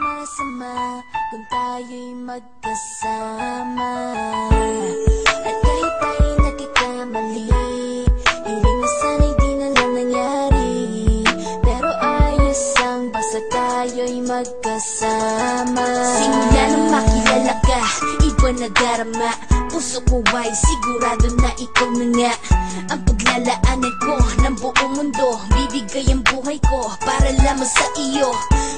masama Kung tayo'y magkasama. At kahit tayo'y nagkikamali Hiling na nangyari. Pero ayos ang basta tayo'y magkasama. Simula nang makilala ka, iba na darama Puso ko ay sigurado na ikaw na nga. Ang paglalaanan ko ng buong mundo Bibigay ang buhay ko para lamang sa iyo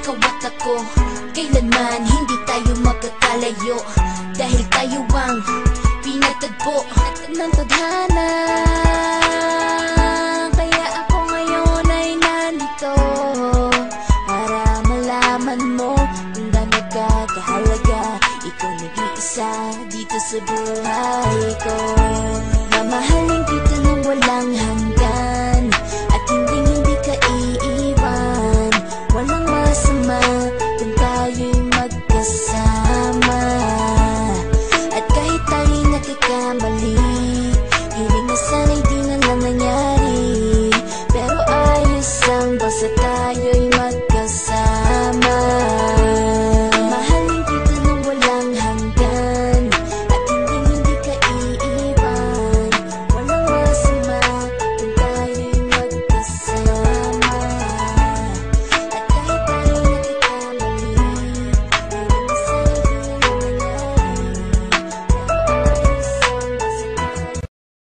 Ikaw at ako Kailanman hindi tayo magkakalayo. Dahil tayo ang pinatagpo ng tadhana Kaya ako ngayon ay nandito Para malaman mo kung gaano ka kahalaga. Ikaw nag-iisa dito sa buhay ko